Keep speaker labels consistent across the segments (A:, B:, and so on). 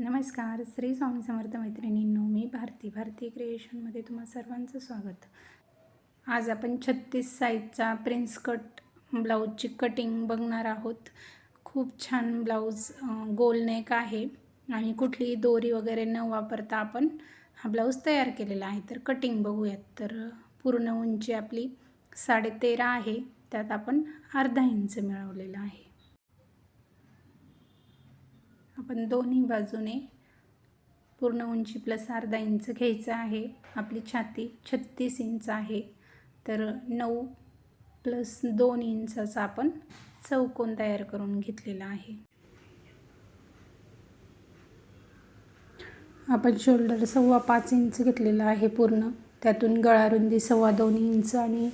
A: नमस्कार. श्री स्वामी समर्थ मैत्रिणींनो मी भारती भारती क्रिएशनमध्ये तुम्हा सर्वांचं स्वागत. आज आपण छत्तीस साईजचा प्रिन्स कट ब्लाऊजची कटिंग बघणार आहोत. खूप छान ब्लाऊज गोल नेक आहे आणि कुठलीही दोरी वगैरे न वापरता आपण हा ब्लाऊज तयार केलेला आहे. तर कटिंग बघूयात. तर पूर्ण उंची आपली साडेतेरा आहे. त्यात आपण अर्धा इंच मिळवलेला आहे. आपण दोन्ही बाजूने पूर्ण उंची प्लस अर्धा इंच घ्यायचं आहे. आपली छाती छत्तीस इंच आहे. तर नऊ प्लस दोन इंचाचा आपण चौकोन तयार करून घेतलेला आहे. आपण शोल्डर सव्वा पाच इंच घेतलेला आहे पूर्ण. त्यातून गळारुंदी सव्वा दोन इंच आणि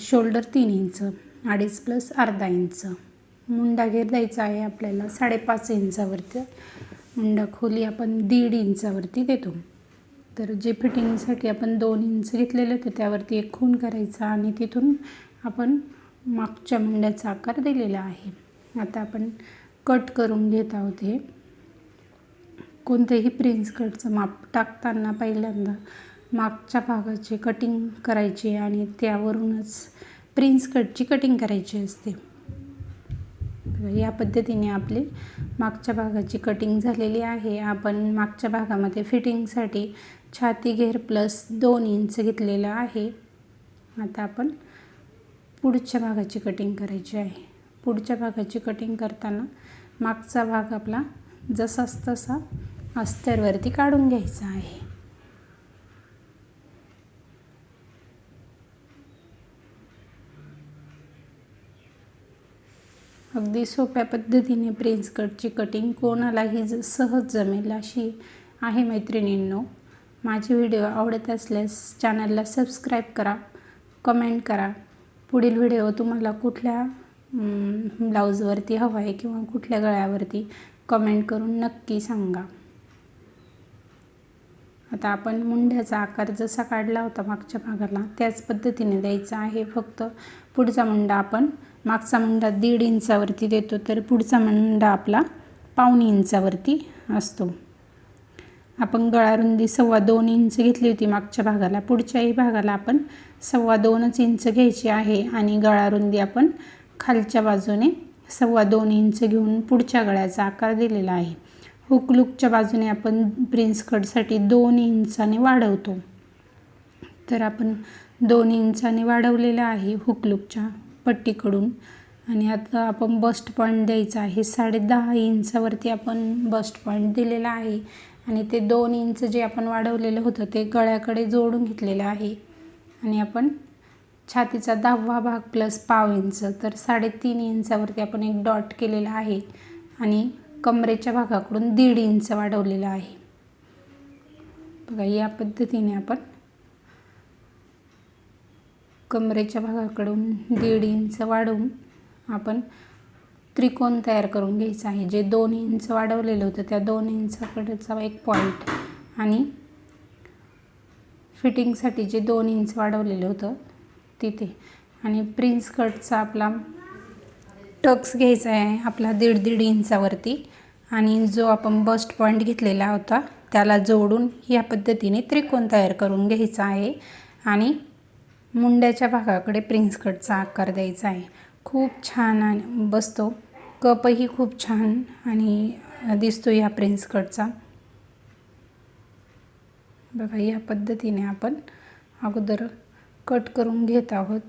A: शोल्डर तीन इंच अडीच प्लस अर्धा इंच. मुंडा घेर द्यायचा आहे आपल्याला साडेपाच इंचावरती. मुंडा खोली आपण दीड इंचावरती देतो. तर जे फिटिंगसाठी आपण दोन इंच घेतलेले होते त्यावरती एक खून करायचा आणि तिथून आपण मागच्या मुंड्याचा आकार दिलेला आहे. आता आपण कट करून घेत आहोत हे. कोणतेही प्रिन्स कटचं माप टाकताना पहिल्यांदा मागच्या भागाची कटिंग करायची आणि त्यावरूनच प्रिन्स कटची कटिंग करायची असते. या पद्धतीने आपली मागच्या भागाची कटिंग झालेली आहे. आपण मागच्या भागामध्ये फिटिंगसाठी छाती घेर प्लस दोन इंच घेतलेलं आहे. आता आपण पुढच्या भागाची कटिंग करायची आहे. पुढच्या भागाची कटिंग करताना मागचा भाग आपला जसाच तसा अस्तरवरती काढून घ्यायचा आहे. अगदी सोप्या पद्धतीने प्रिन्स कटची कटिंग कोणालाही ज सहज जमेल अशी आहे मैत्रिणींनो. माझे व्हिडिओ आवडत असल्यास चॅनलला सबस्क्राईब करा कमेंट करा. पुढील व्हिडिओ तुम्हाला कुठल्या ब्लाऊजवरती हवा आहे किंवा कुठल्या गळ्यावरती कमेंट करून नक्की सांगा. आता आपण मुंड्याचा आकार जसा काढला होता मागच्या भागाला त्याच पद्धतीने द्यायचा आहे. फक्त पुढचा मुंडा आपण मागचा मंडा दीड इंचावरती देतो तर पुढचा मंडा आपला पावणे इंचावरती असतो. आपण गळारुंदी सव्वा दोन इंच घेतली होती मागच्या भागाला. पुढच्याही भागाला आपण सव्वा दोनच इंच घ्यायची आहे आणि गळारुंदी आपण खालच्या बाजूने सव्वा दोन इंच घेऊन पुढच्या गळ्याचा आकार दिलेला आहे. हुकलुकच्या बाजूने आपण प्रिन्स कटसाठी दोन इंचाने वाढवतो. तर आपण दोन इंचाने वाढवलेलं आहे हुकलुकच्या पट्टीकडून. आणि आता आपण बस्ट पॉईंट द्यायचा आहे. साडे दहा इंचावरती आपण बस्ट पॉईंट दिलेला आहे. आणि ते दोन इंच जे आपण वाढवलेलं होतं ते गळ्याकडे जोडून घेतलेलं आहे. आणि आपण छातीचा दहावा भाग प्लस पाव इंच तर साडेतीन इंचावरती आपण एक डॉट केलेला आहे. आणि कमरेच्या भागाकडून दीड इंच वाढवलेलं आहे. बघा या पद्धतीने आपण कमरेच्या भागाकडून दीड इंच वाढवून आपण त्रिकोण तयार करून घ्यायचं आहे. जे दोन इंच वाढवलेलं होतं त्या दोन इंचाकडचा एक पॉईंट आणि फिटिंगसाठी जे दोन इंच वाढवलेलं होतं तिथे. आणि प्रिन्स कटचा आपला टक्स घ्यायचा आहे आपला दीड दीड इंचावरती. आणि जो आपण बस्ट पॉईंट घेतलेला होता त्याला जोडून या पद्धतीने त्रिकोण तयार करून घ्यायचा आहे. आणि मुंड्याच्या भागाकडे प्रिन्स कटचा आकार द्यायचा आहे. खूप छान आणि बसतो. कपही खूप छान आणि दिसतो या प्रिन्स कटचा बघा या पद्धतीने आपण अगोदर कट करून घेत आहोत.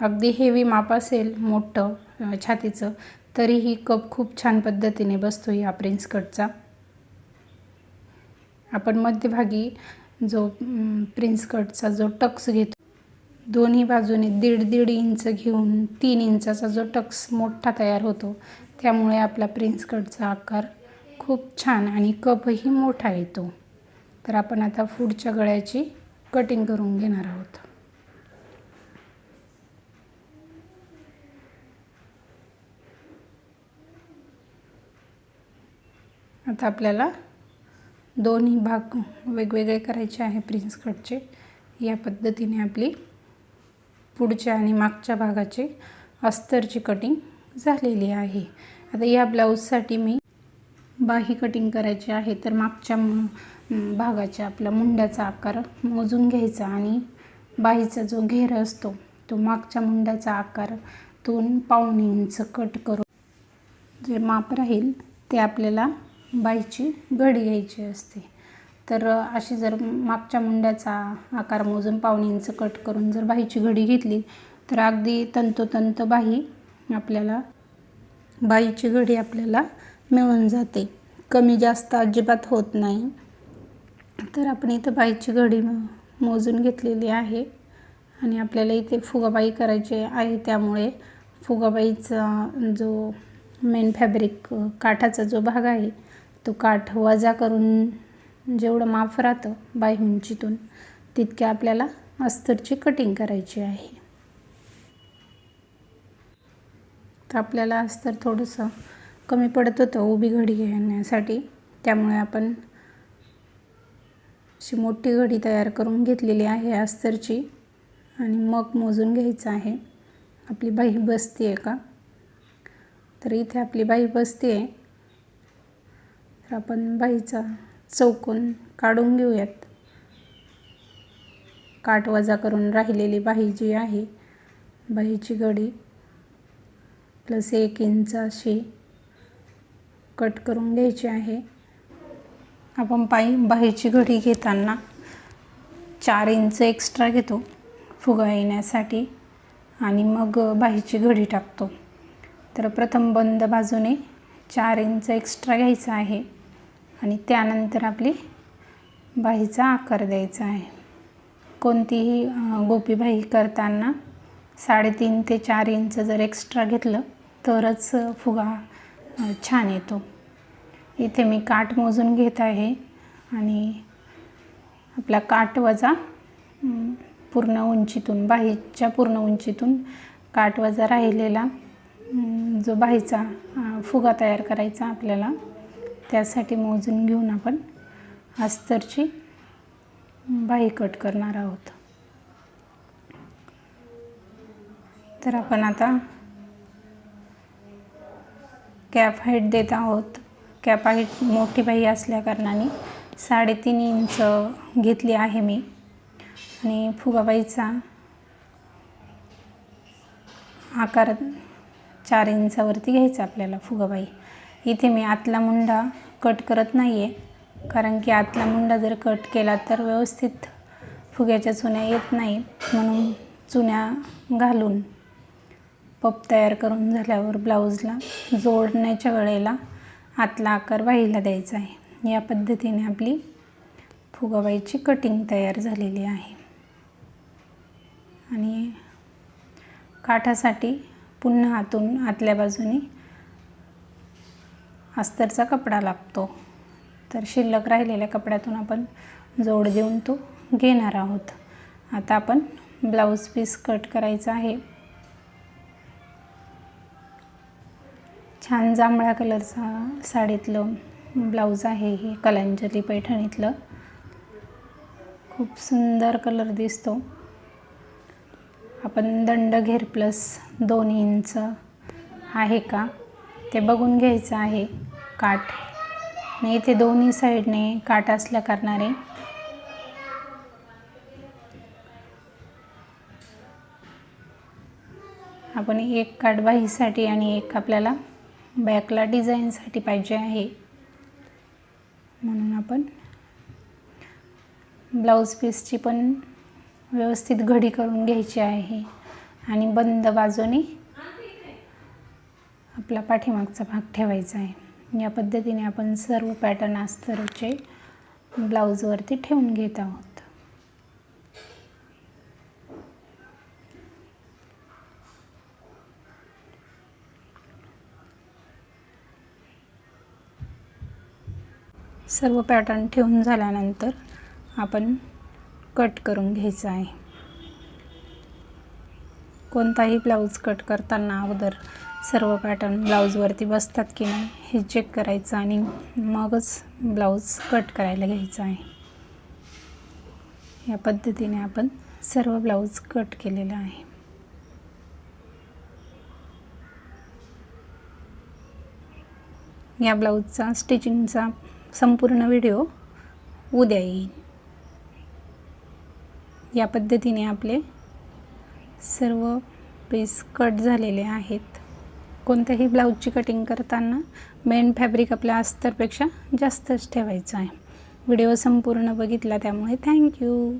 A: अगदी हेवी माप असेल मोठं छातीचं तरीही कप खूप छान पद्धतीने बसतो या प्रिन्स कटचा आपण मध्यभागी जो प्रिन्स कटचा जो टक्स घेतो दोन्ही बाजूने दीड दीड इंच घेऊन तीन इंचाचा जो टक्स मोठा तयार होतो त्यामुळे आपला प्रिन्स कटचा आकार खूप छान आणि कपही मोठा येतो. तर आपण आता पुढच्या गळ्याची कटिंग करून घेणार आहोत. आता आपल्याला दोन्ही भाग वेगवेगळे करायचे आहे प्रिन्स कटचे या पद्धतीने आपली पुढच्या आणि मागच्या भागाचे अस्तरची कटिंग झालेली आहे. आता या ब्लाऊजसाठी मी बाही कटिंग करायची आहे तर मागच्या भागाच्या आपल्या मुंड्याचा आकार मोजून घ्यायचा आणि बाहीचा जो घेर असतो तो मागच्या मुंड्याचा आकारातून पाऊण इंच कट करून जे माप राहील ते आपल्याला बाईची घडी घ्यायची असते. तर अशी जर मागच्या मुंड्याचा आकार मोजून पाहुण्यांचं कट करून जर बाईची घडी घेतली तर अगदी तंतोतंत बाही आपल्याला बाईची घडी आपल्याला मिळून जाते. कमी जास्त अजिबात होत नाही. तर आपण इथं बाईची घडी म- मोजून घेतलेली आहे. आणि आपल्याला इथे फुगाबाई करायची आहे. त्यामुळे फुगाबाईचा जो मेन फॅब्रिक काठाचा जो भाग आहे तो काठ वजा करून जेवढं माप राहतं बाई उंचीतून तितके आपल्याला अस्तरची कटिंग करायची आहे. तर आपल्याला अस्तर थोडंसं कमी पडत होतं उभी घडी घेण्यासाठी. त्यामुळे आपण अशी मोठी घडी तयार करून घेतलेली आहे अस्तरची आणि मग मोजून घ्यायचं आहे. आपली बाही बसती आहे का? तर इथे आपली बाही बसती आहे तर आपण बाहीचा चौकोन काढून घेऊयात. काट वजा करून राहिलेली बाही जी आहे बाहीची घडी प्लस एक इंच अशी कट करून घ्यायची आहे. आपण पायी बाहीची घडी घेताना चार इंच एक्स्ट्रा घेतो फुगा येण्यासाठी आणि मग बाहीची घडी टाकतो. तर प्रथम बंद बाजूने चार इंच एक्स्ट्रा घ्यायचा आहे. आणि त्यानंतर आपली बाहीचा आकार द्यायचा आहे. कोणतीही गोपीबाई करताना साडेतीन ते चार इंच जर एक्स्ट्रा घेतलं तरच फुगा छान येतो. इथे मी काठ मोजून घेत आहे आणि आपला काठ वजा पूर्ण उंचीतून बाहीच्या पूर्ण उंचीतून काठ वजा राहिलेला जो बाहीचा फुगा तयार करायचा आपल्याला त्यासाठी मोजून घेऊन आपण अस्तरची बाही कट करणार आहोत. तर आपण आता कॅप हाईट देत आहोत. कॅप हाईट मोठी बाई असल्याकारणाने साडेतीन इंच घेतली आहे मी. आणि फुगाबाईचा आकार चार इंचावरती घ्यायचा आपल्याला फुगाबाई. इथे मी आतला मुंडा कट करत नाही आहे कारण की आतला मुंडा जर कट केला तर व्यवस्थित फुग्याच्या चुन्या येत नाही. म्हणून चुन्या घालून पप तयार करून झाल्यावर ब्लाऊजला जोडण्याच्या वेळेला आतला आकार बाईला द्यायचा आहे. या पद्धतीने आपली फुगाबाईची कटिंग तयार झालेली आहे. आणि काठासाठी पुन्हा आतून आतल्या बाजूने अस्तरचा कपडा लागतो. तर शिल्लक राहिलेल्या कपड्यातून आपण जोड देऊन तो घेणार आहोत. आता आपण ब्लाऊज पीस कट करायचा आहे. छान जांभळ्या कलरचा साडीतलं ब्लाऊज आहे हे कलांजली पैठणीतलं. खूप सुंदर कलर दिसतो. आपण दंड घेर प्लस दोन इंच आहे का? ते बघून घ्यायचं आहे. काठ. आणि इथे दोन्ही साईडने काठ असल्या कारणाने. आपण एक काठ बाहीसाठी आणि एक आपल्याला बॅकला डिझाईनसाठी पाहिजे आहे. म्हणून आपण ब्लाऊज पीसची पण व्यवस्थित घडी करून घ्यायची आहे. आणि बंद बाजूने आपला पाठीमागचा भाग ठेवायचा आहे. या पद्धतीने आपण सर्व पॅटर्न अस्तरचे ब्लाऊजवरती ठेवून घेत आहोत. सर्व पॅटर्न ठेवून झाल्यानंतर आपण कट करून घ्यायचं आहे. कोणताही ब्लाऊज कट करताना अगोदर सर्व पॅटर्न ब्लाऊजवरती बसतात की नाही हे चेक करायचं आणि मगच ब्लाऊज कट करायला घ्यायचं आहे. या पद्धतीने आपण सर्व ब्लाऊज कट केलेला आहे. या ब्लाऊजचा स्टिचिंगचा संपूर्ण व्हिडिओ उद्या येईल. या पद्धतीने आपले सर्व पीस कट झालेले आहेत. कोणत्याही ब्लाऊजची कटिंग करताना मेन फॅब्रिक आपल्या अस्तरपेक्षा जास्तच ठेवायचं आहे. व्हिडिओ संपूर्ण बघितला त्यामुळे थँक्यू